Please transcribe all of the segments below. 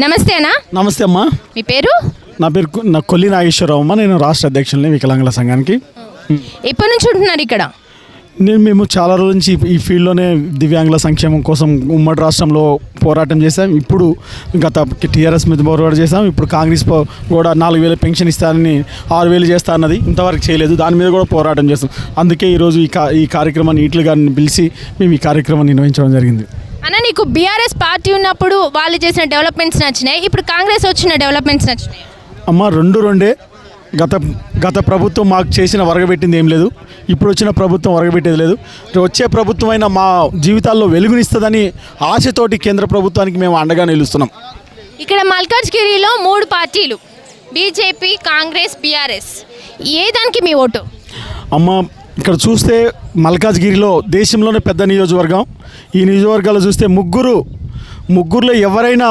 నమస్తే అన్న నమస్తే అమ్మా. మీ పేరు? నా పేరు కు- నా కొల్లి నాగేశ్వరరావు అమ్మ. నేను రాష్ట్ర అధ్యక్షుల్ని వికలాంగుల సంఘానికి. ఎప్పటి నుంచి ఉంటున్నారు ఇక్కడ? నేను మేము చాలా రోజుల నుంచి ఈ- ఈ ఫీల్డ్లోనే దివ్యాంగుల సంక్షేమం కోసం ఉమ్మడి రాష్ట్రంలో పోరాటం చేశాం. ఇప్పుడు గత టీఆర్ఎస్ మీద పోరాటం చేశాం. ఇప్పుడు కాంగ్రెస్ పో- కూడా నాలుగు వేల పెన్షన్ ఇస్తానని ఆరు వేలు చేస్తా అన్నది ఇంతవరకు చేయలేదు. దాని మీద కూడా పోరాటం చేస్తాం. అందుకే ఈరోజు ఈ కా ఈ కార్యక్రమాన్ని ఈట్లు గారిని పిలిచి మేము ఈ కార్యక్రమాన్ని నిర్వహించడం జరిగింది. అన్న నీకు బీఆర్ఎస్ పార్టీ ఉన్నప్పుడు వాళ్ళు చేసిన డెవలప్మెంట్స్ నచ్చినాయి ఇప్పుడు కాంగ్రెస్ వచ్చిన డెవలప్మెంట్స్ నచ్చినాయి. అమ్మ రెండు రెండే. గత గత ప్రభుత్వం మాకు చేసిన వరగబెట్టింది ఏం లేదు. ఇప్పుడు వచ్చిన ప్రభుత్వం వరగబెట్టేది లేదు. వచ్చే ప్రభుత్వం అయినా మా జీవితాల్లో వెలుగునిస్తుందని ఆశతోటి కేంద్ర ప్రభుత్వానికి మేము అండగా నిలుస్తున్నాం. ఇక్కడ మల్కాజ్గిరిలో మూడు పార్టీలు బీజేపీ కాంగ్రెస్ బీఆర్ఎస్ ఏ దానికి మీ ఓటు? అమ్మ ఇక్కడ చూస్తే మల్కాజ్గిరిలో దేశంలోనే పెద్ద నియోజకవర్గం. ఈ నియోజకవర్గాలు చూస్తే ముగ్గురు ముగ్గురులో ఎవరైనా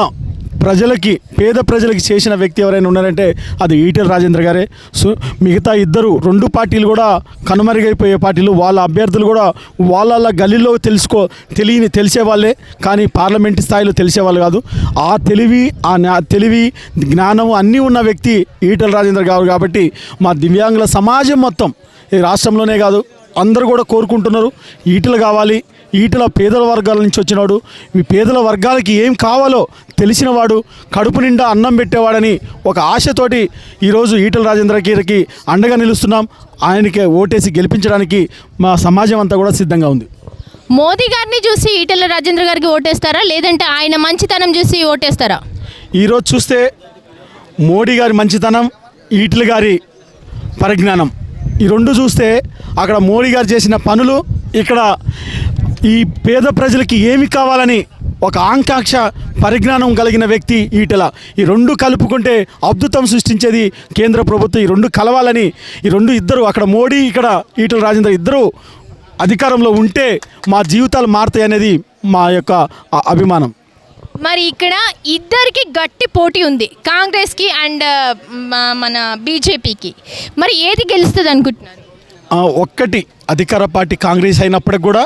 ప్రజలకి పేద ప్రజలకి చేసిన వ్యక్తి ఎవరైనా ఉన్నారంటే అది ఈటెల రాజేంద్ర గారే. సో మిగతా ఇద్దరు రెండు పార్టీలు కూడా కనుమరుగైపోయే పార్టీలు. వాళ్ళ అభ్యర్థులు కూడా వాళ్ళ గల్లీలో తెలుసుకో తెలియని తెలిసే వాళ్ళే. కానీ పార్లమెంట్ స్థాయిలో తెలిసే వాళ్ళు కాదు. ఆ తెలివి ఆ తెలివి జ్ఞానం అన్నీ ఉన్న వ్యక్తి ఈటెల రాజేంద్ర గారు కాబట్టి మా దివ్యాంగుల సమాజం మొత్తం ఈ రాష్ట్రంలోనే కాదు అందరూ కూడా కోరుకుంటున్నారు ఈటలు కావాలి ఈటల పేదల వర్గాల నుంచి వచ్చినాడు ఈ పేదల వర్గాలకి ఏం కావాలో తెలిసినవాడు కడుపు నిండా అన్నం పెట్టేవాడని ఒక ఆశతోటి ఈరోజు ఈటల రాజేంద్ర గారికి అండగా నిలుస్తున్నాం. ఆయనకి ఓటేసి గెలిపించడానికి మా సమాజం అంతా కూడా సిద్ధంగా ఉంది. మోదీ గారిని చూసి ఈటెల రాజేంద్ర గారికి ఓటేస్తారా? లేదంటే ఆయన మంచితనం చూసి ఓటేస్తారా? ఈరోజు చూస్తే మోడీ గారి మంచితనం ఈటల గారి పరిజ్ఞానం. ఈ రెండు చూస్తే అక్కడ మోడీ గారు చేసిన పనులు ఇక్కడ ఈ పేద ప్రజలకి ఏమి కావాలని ఒక ఆంకాక్ష పరిజ్ఞానం కలిగిన వ్యక్తి ఈటల. ఈ రెండు కలుపుకుంటే అద్భుతం సృష్టించేది కేంద్ర ప్రభుత్వం. ఈ రెండు కలవాలని ఈ రెండు ఇద్దరు అక్కడ మోడీ ఇక్కడ ఈటల రాజేంద్ర ఇద్దరు అధికారంలో ఉంటే మా జీవితాలు మారుతాయి అనేది మా యొక్క అభిమానం. మరి ఇక్కడ ఇద్దరికి గట్టి పోటీ ఉంది కాంగ్రెస్కి అండ్ మన బీజేపీకి. మరి ఏది గెలుస్తుంది అనుకుంటున్నారు? ఒక్కటి అధికార పార్టీ కాంగ్రెస్ అయినప్పటికి కూడా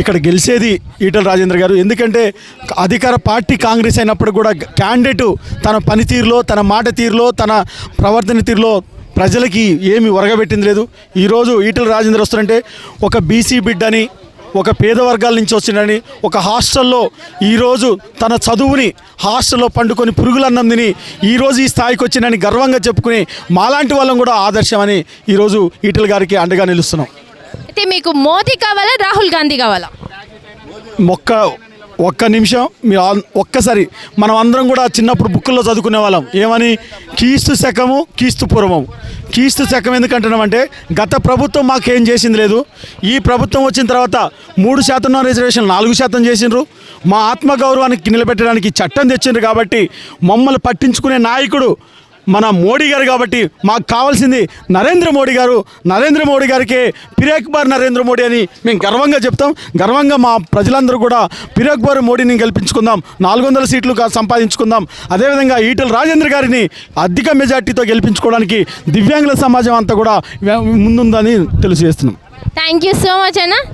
ఇక్కడ గెలిచేది ఈటల రాజేంద్ర గారు. ఎందుకంటే అధికార పార్టీ కాంగ్రెస్ అయినప్పటికి కూడా క్యాండిడేట్ తన పనితీరులో తన మాట తీరులో తన ప్రవర్తన తీరులో ప్రజలకి ఏమి ఒరగబెట్టింది లేదు. ఈరోజు ఈటల రాజేంద్ర వస్తుంటే ఒక బీసీ బిడ్డని ఒక పేద వర్గాల నుంచి వచ్చిందని ఒక హాస్టల్లో ఈరోజు తన చదువుని హాస్టల్లో పండుకొని పురుగులన్నం తిని ఈరోజు ఈ స్థాయికి వచ్చిందని గర్వంగా చెప్పుకుని మాలాంటి వాళ్ళం కూడా ఆదర్శమని ఈరోజు ఈటల గారికి అండగా నిలుస్తున్నాం. అయితే మీకు మోదీ కావాలా రాహుల్ గాంధీ కావాలా? ఒక్క ఒక్క నిమిషం మీ ఒక్కసారి మనం అందరం కూడా చిన్నప్పుడు బుక్కుల్లో చదువుకునే వాళ్ళం. ఏమని? కీస్తు శకము కీస్తు పూర్వము. కీస్తు శకం ఎందుకంటున్నామంటే గత ప్రభుత్వం మాకేం చేసింది లేదు. ఈ ప్రభుత్వం వచ్చిన తర్వాత మూడు శాతం రిజర్వేషన్ నాలుగు శాతం చేసిండ్రు. మా ఆత్మగౌరవానికి నిలబెట్టడానికి చట్టం తెచ్చిండ్రు కాబట్టి మమ్మల్ని పట్టించుకునే నాయకుడు మన మోడీ గారు కాబట్టి మాకు కావాల్సింది నరేంద్ర మోడీ గారు. నరేంద్ర మోడీ గారికి పిరేక్బార్ నరేంద్ర మోడీ అని మేము గర్వంగా చెప్తాం. గర్వంగా మా ప్రజలందరూ కూడా పిరేక్బార్ మోడీని గెలిపించుకుందాం. నాలుగు వందల సీట్లు సంపాదించుకుందాం. అదేవిధంగా ఈటల రాజేంద్ర గారిని అధిక మెజార్టీతో గెలిపించుకోవడానికి దివ్యాంగుల సమాజం అంతా కూడా ముందుందని తెలియజేస్తున్నాం. థ్యాంక్ యూ సో మచ్ అన్న.